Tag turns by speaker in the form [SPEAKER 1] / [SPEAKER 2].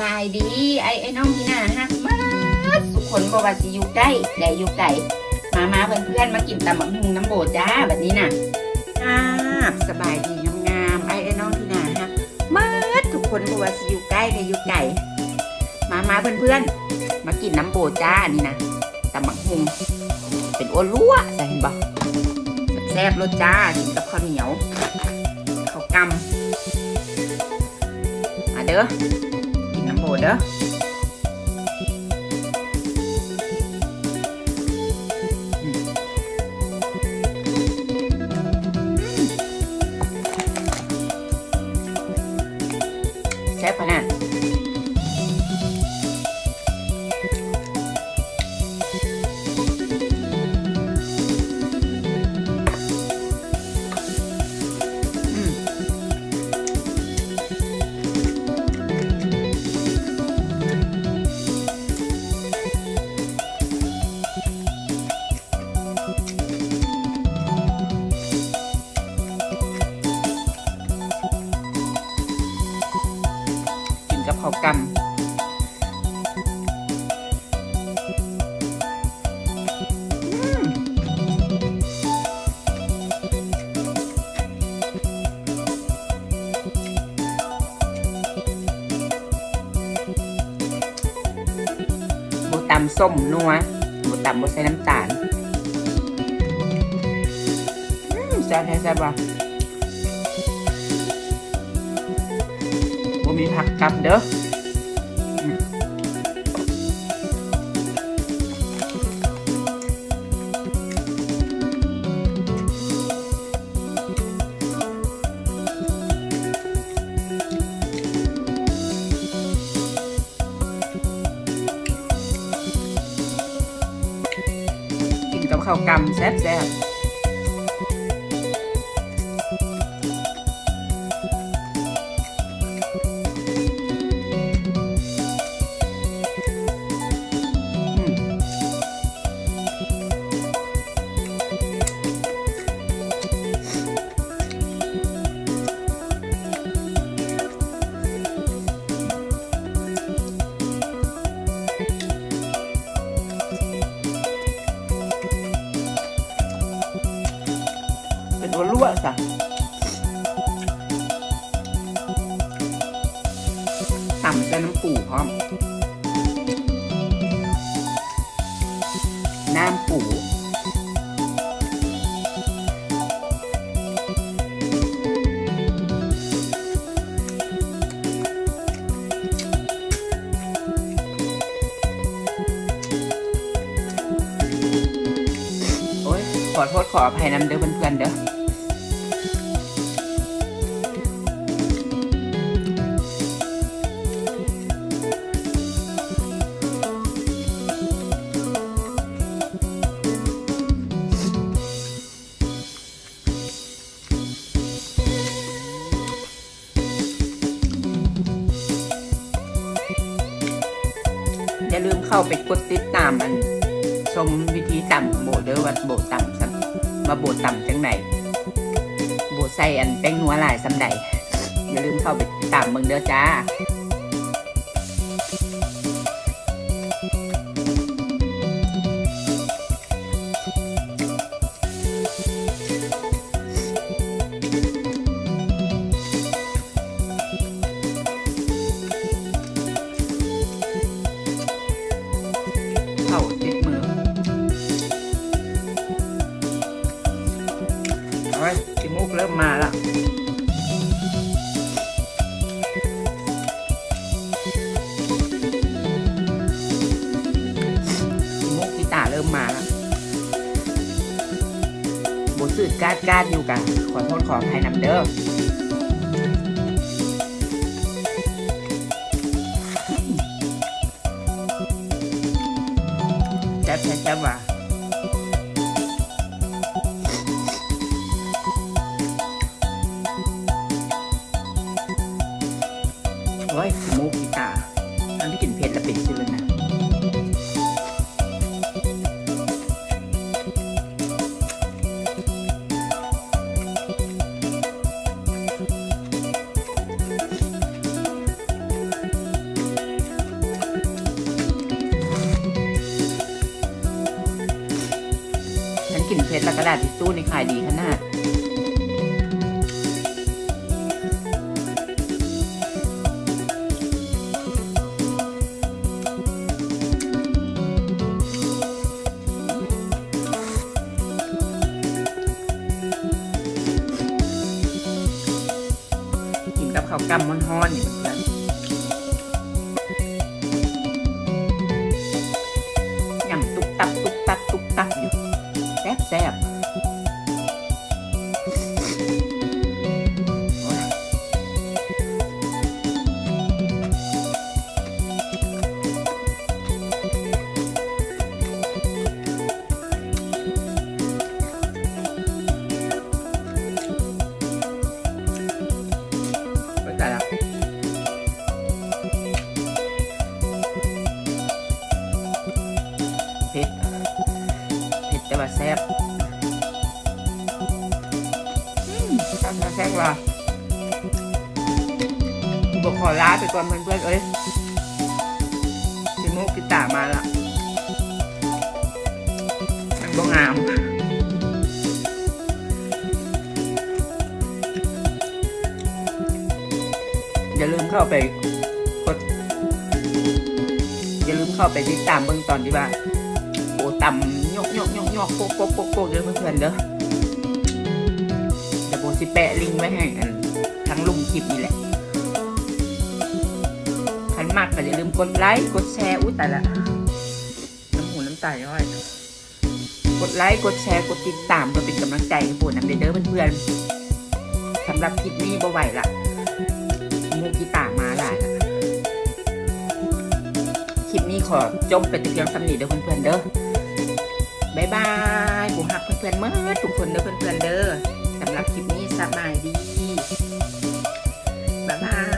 [SPEAKER 1] บายดี ไอ้ไอ้น้องที่นาฮักมากสุขคนบอกว่าสิอยู่ใกล้แต่อยู่ไกลมามาเพื่อนเพื่อนๆมากินตำบักหุ่งน้ำโบจ้าแบบนี้น่ะครับสบายดีงามๆไอ้ไอ้น้องที่นาฮักมากทุกคนบอกว่าสิอยู่ใกล้แต่อยู่ไกลมามาเพื่อนเพื่อนๆมากินน้ำโบจ้านี่นะตำบักหุ่งเป็นอ้วนรั่วจะเห็นบ่แซ่บรสจ้ากินกับข้าวเหนียวข้าวกำมาเด้อ กิ กินกับข้าวกำอืมหมูตำส้มนัวหมูตำบใส่น้ำตาลแซ่บแซ่บว่ะ มีผักกลับเด้ออืมกินกับข้าวกำแซ่บๆอื เป็นตัวลวกจ้ะต่ำใส่น้ำปูพร้อม น้ำปูโอ้ยขอโทษขออภัยน้ำเด้อเพื่อนๆเด้อ อย่าลืมเข้าไปกดติดตามมันชมวิธีต่ำโบเดอร์วัดโบต่ำสัมมาโบต่ำจังไหนโบใส่อันแป้งนัวหลายสำใดอย่าลืมเข้าไปติดตามเมืองเด้อจ้า เริ่มมาล้วจิมูกกีตาเริ่มมาล้วบสื่อกาดก้าดอยู่กัน ขอโทษขออภัยนำเด้อแจ๊บแจ๊บแจ๊บว่ะ เป็กระติกชื่อเลยนะฉันกินเพชรและกระดาษทิชชู่ในขายดีขนาด กินกับข้าวกำมันฮอนๆนี่ มแซ่บนะแซ่บว่ะบอกขอลาไปก่อนเพื่อนๆเอ้ยสิโมกกิตามาละมันบ่งามอย่าลืมเข้าไปกดอย่าลืมเข้าไปติดตามเบื้องตอนที่ว่าโอ้ตำยกยกยกยกโปกโปกโปกโปกเด้อเพื่อนๆเด้อ เดี๋ยวโบสิแปะลิงก์ไว้ให้กันทั้งลุงคลิปนี่แหละคันมากก็อย่าลืมกดไลค์กดแชร์อุ้ยแต่ละน้ำหูน้ำตาย่อยกดไลค์กดแชร์กดติดตามเพื่อเป็นกำลังใจให้โบนำเด้อเพื่อนๆสำหรับคลิปนี้บ่ไหวละมูกีตามาหลายนะคลิปนี้ขอจบเป็นแต่เพียงสำนีเด้อเพื่อนๆเด้อบายบายผมหักเพื่อนๆเมื่อทุกคนเด้อเพื่อนๆเด้อ รับคลิปนี้สบายดีบ๊ายบาย